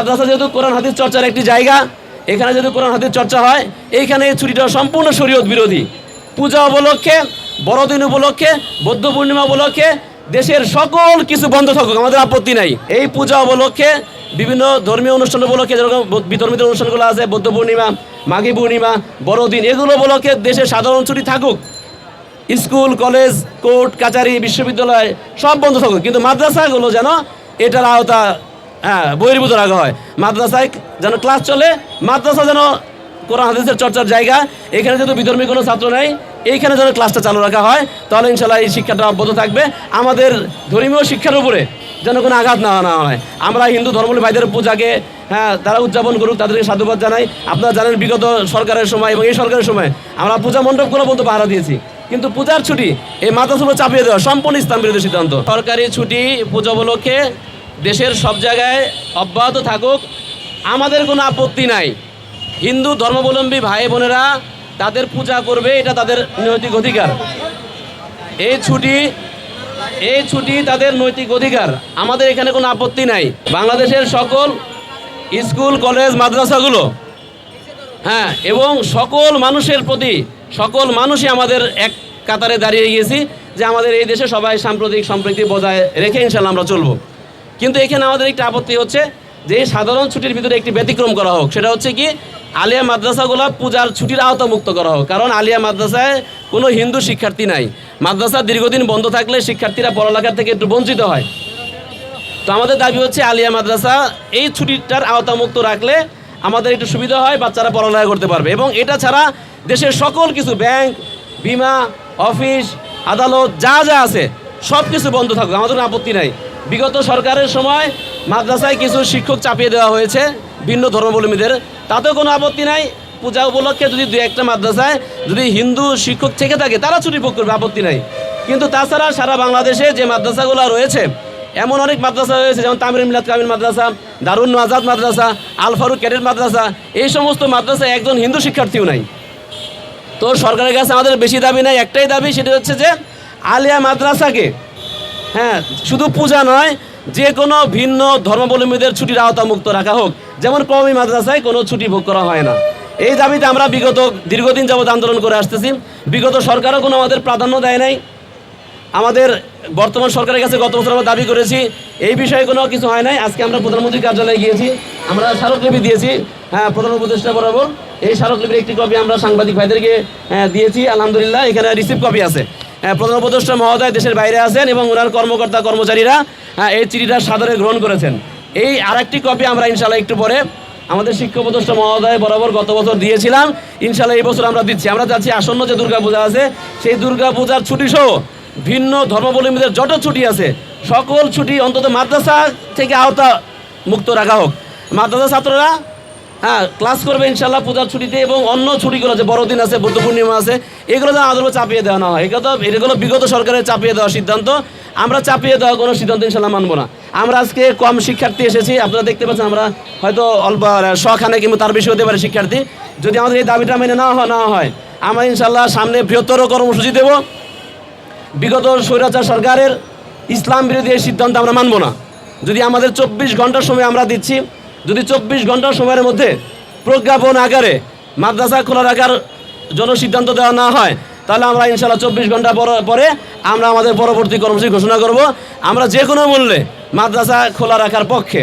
মাদ্রাসা যেহেতু কোরআন, হাদিস চর্চার একটি জায়গা, এখানে যেহেতু কোরআন, হাদিস চর্চা হয়, এইখানে এই ছুটিটা সম্পূর্ণ শরীয়ত বিরোধী। পূজা উপলক্ষে, বড়দিন উপলক্ষে, বৌদ্ধ পূর্ণিমা উপলক্ষে দেশের সকল কিছু বন্ধ থাকুক, আমাদের আপত্তি নাই। এই পূজা উপলক্ষে বিভিন্ন ধর্মীয় অনুষ্ঠান উপলক্ষে যেরকম বিধর্মীয় অনুষ্ঠানগুলো আছে, বৌদ্ধ পূর্ণিমা, মাঘী পূর্ণিমা, বড়দিন, এগুলো উপলক্ষে দেশে সাধারণ ছুটি থাকুক। স্কুল, কলেজ, কোর্ট, কাচারি, বিশ্ববিদ্যালয় সব বন্ধ থাকুক। কিন্তু মাদ্রাসাগুলো যেন এটার আওতা হ্যাঁ বহির্ভূত রাখা হয়। মাদ্রাসায় যেন ক্লাস চলে, মাদ্রাসা যেন কোরআন, হাদিসের চর্চার জায়গা, এখানে যেহেতু বিধর্মী কোনো ছাত্র নেই, এইখানে যেন ক্লাসটা চালু রাখা হয়, তাহলে ইনশাল্লাহ এই শিক্ষাটা অব্যাহত থাকবে। আমাদের ধর্মীয় শিক্ষার উপরে যেন কোনো আঘাত না না হয়। আমরা হিন্দু ধর্মী ভাইদের পূজাকে হ্যাঁ তারা উদযাপন করুক, তাদেরকে সাধুবাদ জানাই। আপনারা জানেন বিগত সরকারের সময় এবং এই সরকারের সময় আমরা পূজা মণ্ডপগুলো পর্যন্ত পাহারা দিয়েছি। কিন্তু পূজার ছুটি, এই মাদ্রাসাগুলো চাপিয়ে দেওয়া সম্পূর্ণ ইসলাম বিরোধী সিদ্ধান্ত। সরকারি ছুটি পূজা উপলক্ষে দেশের সব জায়গায় অব্যাহত থাকুক। আমাদের কোনো আপত্তি নাই। হিন্দু ধর্মাবলম্বী ভাই বোনেরা তাদের পূজা করবে, এটা তাদের নৈতিক অধিকার। এই ছুটি এই ছুটি তাদের নৈতিক অধিকার। আমাদের এখানে কোনো আপত্তি নাই। বাংলাদেশের সকল স্কুল, কলেজ, মাদ্রাসাগুলো হ্যাঁ এবং সকল মানুষের প্রতি, সকল মানুষই আমাদের এক কাতারে দাঁড়িয়ে গিয়েছি যে আমাদের এই দেশে সবাই সাম্প্রতিক সম্প্রীতি বজায় রেখে ইনশাল্লাহ আমরা চলবো। কিন্তু এখানে আমাদের একটি আপত্তি হচ্ছে যে সাধারণ ছুটির ভিতরে একটি ব্যতিক্রম করা হোক। সেটা হচ্ছে কি, আলিয়া মাদ্রাসাগুলো পূজার ছুটির আওতামুক্ত করা হোক। কারণ আলিয়া মাদ্রাসায় কোনো হিন্দু শিক্ষার্থী নাই। মাদ্রাসা দীর্ঘদিন বন্ধ থাকলে শিক্ষার্থীরা পড়ালেখার থেকে একটু বঞ্চিত হয়। তো আমাদের দাবি হচ্ছে আলিয়া মাদ্রাসা এই ছুটিটার আওতামুক্ত রাখলে আমাদের একটু সুবিধা হয়, বাচ্চারা পড়ালেখা করতে পারবে। এবং এটা ছাড়া দেশের সকল কিছু, ব্যাংক, বিমা, অফিস, আদালত, যা যা আছে সব কিছু বন্ধ থাকুক। আমাদের আপত্তি নাই। বিগত সরকারের সময় মাদ্রাসায় কিছু শিক্ষক চাপিয়ে দেওয়া হয়েছে ভিন্ন ধর্মাবলম্বীদের। তাতেও কোনো আপত্তি নাই। পূজা উপলক্ষে যদি দু একটা মাদ্রাসায় যদি হিন্দু শিক্ষক থেকে থাকে, তারা ছুটি ভোগ করবে, আপত্তি নাই। কিন্তু তাছাড়া সারা বাংলাদেশে যে মাদ্রাসাগুলো রয়েছে, এমন অনেক মাদ্রাসা রয়েছে, যেমন তামির মিলাদ কামিল মাদ্রাসা, দারুণ আজাদ মাদ্রাসা, আল ফারুক ক্যাডেট মাদ্রাসা, এই সমস্ত মাদ্রাসায় একজন হিন্দু শিক্ষার্থীও নাই। তো সরকারের কাছে আমাদের বেশি দাবি নাই, একটাই দাবি, সেটা হচ্ছে যে আলিয়া মাদ্রাসাকে হ্যাঁ শুধু পূজা নয় যে কোনো ভিন্ন ধর্মাবলম্বীদের ছুটির আওতামুক্ত রাখা হোক। যেমন কওমি মাদ্রাসায় কোনো ছুটি ভোগ করা হয় না। এই দাবিতে আমরা বিগত দীর্ঘদিন যাবৎ আন্দোলন করে আসতেছি। বিগত সরকারও কোনো আমাদের প্রাধান্য দেয় নাই। আমাদের বর্তমান সরকারের কাছে গত বছর আমরা দাবি করেছি এই বিষয়ে কোনো কিছু হয় নাই। আজকে আমরা প্রধানমন্ত্রীর কার্যালয়ে গিয়েছি। আমরা স্মারকলিপি দিয়েছি। হ্যাঁ প্রধান উপদেষ্টা বরাবর। এই স্মারকলিপির একটি কপি আমরা সাংবাদিক ভাইদেরকে হ্যাঁ, দিয়েছি। আলহামদুলিল্লাহ এখানে রিসিভ কপি আছে। প্রধান উপদেষ্টা মহোদয় দেশের বাইরে আছেন এবং ওনার কর্মকর্তা কর্মচারীরা হ্যাঁ, এই চিঠিটা সাদরে গ্রহণ করেছেন। এই আরেকটি কপি আমরা ইনশাল্লাহ একটু পরে আমাদের শিক্ষক উপদেষ্টা মহোদয় বরাবর গত বছর দিয়েছিলাম। ইনশাল্লাহ এই বছর আমরা দিচ্ছি। আমরা চাচ্ছি আসন্ন যে দুর্গাপূজা আছে সেই দুর্গাপূজার ছুটি সহ ভিন্ন ধর্মাবলম্বীদের যত ছুটি আছে সকল ছুটি অন্তত মাদ্রাসা থেকে আওতা মুক্ত রাখা হোক। মাদ্রাসা ছাত্ররা হ্যাঁ ক্লাস করবে ইনশাল্লাহ পূজার ছুটিতে এবং অন্য ছুটিগুলো আছে বড়দিন আছে বুদ্ধ পূর্ণিমা আছে এগুলো তো আদৌ চাপিয়ে দেওয়া না এগুলো তো এগুলো বিগত সরকারের চাপিয়ে দেওয়ার সিদ্ধান্ত। আমরা চাপিয়ে দেওয়া কোনো সিদ্ধান্ত ইনশাল্লাহ মানবো না। আমরা আজকে কম শিক্ষার্থী এসেছি। আপনারা দেখতে পাচ্ছেন আমরা হয়তো অল্প শখানে কিংবা তার বেশি হতে পারে শিক্ষার্থী। যদি আমাদের এই দাবিটা মেনে না হয় না হয়, আমরা ইনশাল্লাহ সামনে বৃহত্তর কর্মসূচি দেবো। বিগত স্বৈরাচার সরকারের ইসলাম বিরোধী এই সিদ্ধান্ত আমরা মানব না। যদি আমাদের চব্বিশ ঘণ্টার সময় আমরা দিচ্ছি, যদি চব্বিশ ঘণ্টার সময়ের মধ্যে প্রজ্ঞাপন আকারে মাদ্রাসা খোলা রাখার জন্য সিদ্ধান্ত দেওয়া না হয়, তাহলে আমরা ইনশাল্লাহ চব্বিশ ঘণ্টা পরে আমরা আমাদের পরবর্তী কর্মসূচি ঘোষণা করব। আমরা যে কোনো মূল্যে মাদ্রাসা খোলা রাখার পক্ষে।